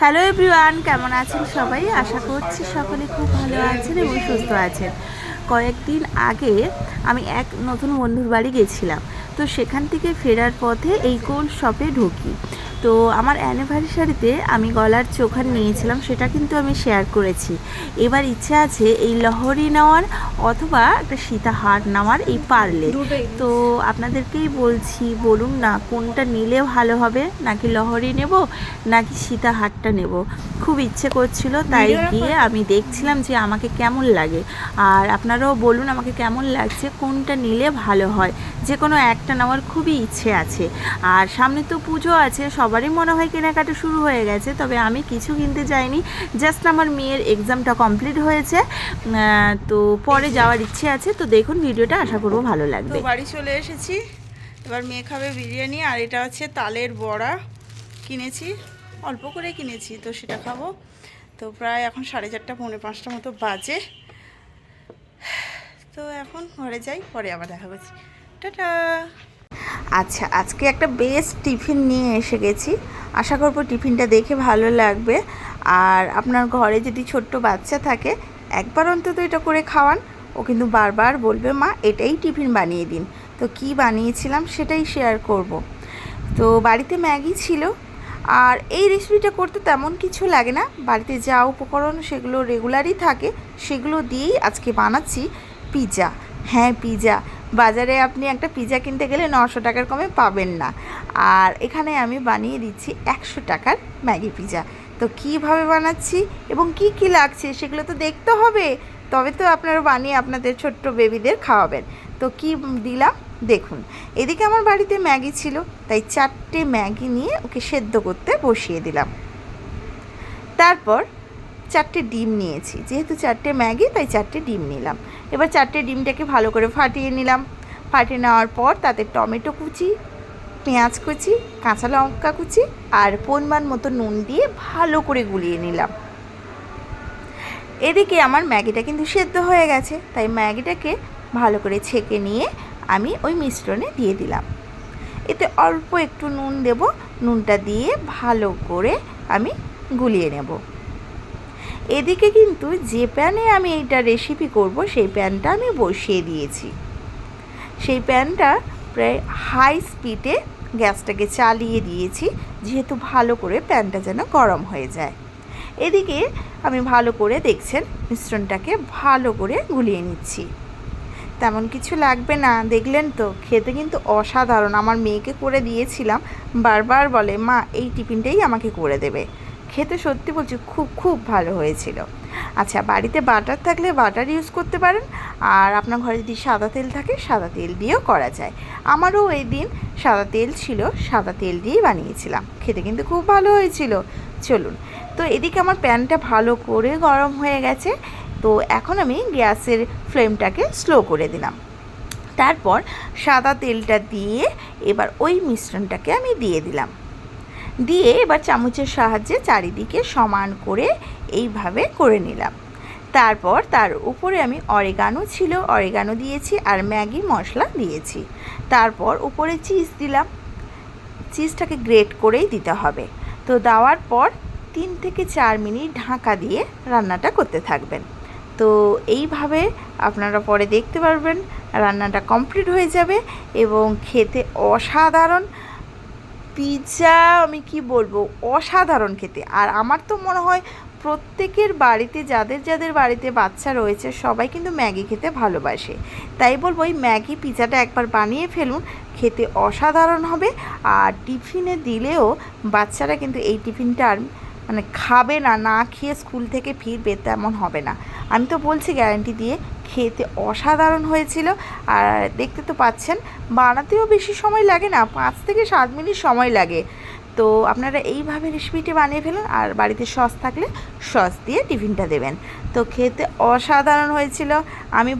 Hello everyone, কেমন আছেন সবাই? আশা করছি সকলে খুব ভালো আছেন এবং সুস্থ আছেন। কয়েকদিন আগে আমি এক নতুন বন্ধুর বাড়ি গেছিলাম। তো সেখান থেকে ফেরার পথে এই কোল শপে ঢুকি। তো আমার অ্যানিভার্সারিতে আমি গলার চোখান নিয়েছিলাম সেটা কিন্তু আমি শেয়ার করেছি। এবার ইচ্ছে আছে এই লহরি নেওয়ার অথবা একটা সীতাহার নেওয়ার এই পারলে। তো আপনাদেরকেই বলছি বলুন না কোনটা নিলে ভালো হবে? নাকি লহরি নেব নাকি সীতাহারটা নেব? খুব ইচ্ছে করছিল তাই গিয়ে আমি দেখছিলাম যে আমাকে কেমন লাগে। আর আপনারাও বলুন আমাকে কেমন লাগছে কোনটা নিলে ভালো হয়? যে কোনো একটা নেওয়ার খুবই ইচ্ছে আছে। আর সামনে তো পুজো আছে সবারই মনে হয় কেনাকাটা শুরু হয়ে গেছে তবে আমি কিছু কিনতে যাইনি জাস্ট আমার মেয়ের এক্সামটা কমপ্লিট হয়েছে তো পরে যাওয়ার ইচ্ছে আছে তো দেখুন ভিডিওটা আশা করব ভালো লাগবে। বাড়ি চলে এসেছি এবার মেয়ে খাবে বিরিয়ানি আর এটা হচ্ছে তালের বড়া কিনেছি অল্প করে কিনেছি তো সেটা খাব। তো প্রায় এখন সাড়ে চারটা পৌনে পাঁচটা মতো বাজে। তো এখন ঘরে যাই পরে আবার দেখা করছি। টাটা! আচ্ছা আজকে একটা বেস্ট টিফিন নিয়ে এসে গেছি। আশা করব টিফিনটা দেখে ভালো লাগবে। আর আপনার ঘরে যদি ছোট্ট বাচ্চা থাকে, একবার অন্তত এটা করে খাওয়ান। ও কিন্তু বারবার বলবে, মা, এটাই টিফিন বানিয়ে দিন। তো কি বানিয়েছিলাম সেটাই শেয়ার করব। তো বাড়িতে ম্যাগি ছিল। আর এই রেসিপিটা করতে তেমন কিছু লাগে না। বাড়িতে যা উপকরণ সেগুলো রেগুলারই থাকে, সেগুলো দিয়েই আজকে বানাচ্ছি পিৎজা হ্যাঁ পিৎজা বাজারে আপনি একটা পিৎজা কিনতে গেলে নশো টাকার কমে পাবেন না। আর এখানে আমি বানিয়ে দিচ্ছি একশো টাকার ম্যাগি পিৎজা তো কীভাবে বানাচ্ছি এবং কি কি লাগছে সেগুলো তো দেখতে হবে। তবে তো আপনারা বানিয়ে আপনাদের ছোট্ট বেবিদের খাওয়াবেন। তো কি দিলাম? দেখুন, এদিকে আমার বাড়িতে ম্যাগি ছিল, তাই চারটে ম্যাগি নিয়ে ওকে সেদ্ধ করতে বসিয়ে দিলাম। তারপর চারটে ডিম নিয়েছি, যেহেতু চারটে ম্যাগি, তাই চারটে ডিম নিলাম। এবার চারটে ডিমটাকে ভালো করে ফাটিয়ে নিলাম। ফাটিয়ে নেওয়ার পর তাতে টমেটো কুচি, পেঁয়াজ কুচি, কাঁচা লঙ্কা কুচি আর পরিমাণ মতো নুন দিয়ে ভালো করে গুলিয়ে নিলাম। এদিকে আমার ম্যাগিটা কিন্তু সেদ্ধ হয়ে গেছে, তাই ম্যাগিটাকে ভালো করে ছেঁকে নিয়ে আমি ওই মিশ্রণে দিয়ে দিলাম। এতে অল্প একটু নুন দেব, নুনটা দিয়ে ভালো করে আমি গুলিয়ে নেব। এদিকে কিন্তু যে প্যানে আমি এইটা রেসিপি করব, সেই প্যানটা আমি বসিয়ে দিয়েছি। সেই প্যানটা প্রায় হাই স্পিডে গ্যাসটাকে চালিয়ে দিয়েছি, যেহেতু ভালো করে প্যানটা যেন গরম হয়ে যায়। এদিকে আমি ভালো করে দেখছেন, মিশ্রণটাকে ভালো করে গুলিয়ে নিচ্ছি। তেমন কিছু লাগবে না, দেখলেন তো? খেতে কিন্তু অসাধারণ। আমার মেয়েকে করে দিয়েছিলাম, বারবার বলে, মা, এই টিফিনটাই আমাকে করে দেবে। খেতে সত্যি বলছি খুব খুব ভালো হয়েছিল। আচ্ছা বাড়িতে বাটার থাকলে বাটার ইউজ করতে পারেন, আর আপনার ঘরে যদি সাদা তেল থাকে, সাদা তেল দিয়েও করা যায়। আমারও ওই দিন সাদা তেল ছিল, সাদা তেল দিয়েই বানিয়েছিলাম। খেতে কিন্তু খুব ভালো হয়েছিল। চলুন, তো এদিকে আমার প্যানটা ভালো করে গরম হয়ে গেছে, তো এখন আমি গ্যাসের ফ্লেমটাকে স্লো করে দিলাম। তারপর সাদা তেলটা দিয়ে এবার ওই মিশ্রণটাকে আমি দিয়ে দিলাম। দিয়ে এবার চামচের সাহায্যে চারিদিকে সমান করে এইভাবে করে নিলাম। তারপর তার উপরে আমি অরিগানো ছিল অরিগানো দিয়েছি আর ম্যাগি মশলা দিয়েছি। তারপর উপরে চিজ দিলাম। চিজটাকে গ্রেট করেই দিতে হবে। তো দেওয়ার পর তিন থেকে চার মিনিট ঢাকা দিয়ে রান্নাটা করতে থাকবেন। তো এইভাবে আপনারা পরে দেখতে পারবেন রান্নাটা কমপ্লিট হয়ে যাবে এবং খেতে অসাধারণ। পিৎজা, আমি কি বলব, অসাধারণ খেতে। আর আমার তো মনে হয় প্রত্যেকের বাড়িতে, যাদের যাদের বাড়িতে বাচ্চা রয়েছে, সবাই কিন্তু ম্যাগি খেতে ভালোবাসে। তাই বলব ওই ম্যাগি পিৎজাটা একবার বানিয়ে ফেলুন, খেতে অসাধারণ হবে। আর টিফিনে দিলেও বাচ্চারা কিন্তু এই টিফিনটা আর মানে খাবে না না খেয়ে স্কুল থেকে ফিরবে তেমন হবে না। আমি তো বলছি গ্যারান্টি দিয়ে খেতে অসাধারণ হয়েছিল। আর দেখতে তো পাচ্ছেন, বানাতেও বেশি সময় লাগে না, পাঁচ থেকে সাত মিনিট সময় লাগে। তো আপনারা এইভাবে রেসিপিটি বানিয়ে ফেলুন আর বাড়িতে সস থাকলে সস দিয়ে টিফিনটা দেবেন। তো খেতে অসাধারণ হয়েছিল। আমি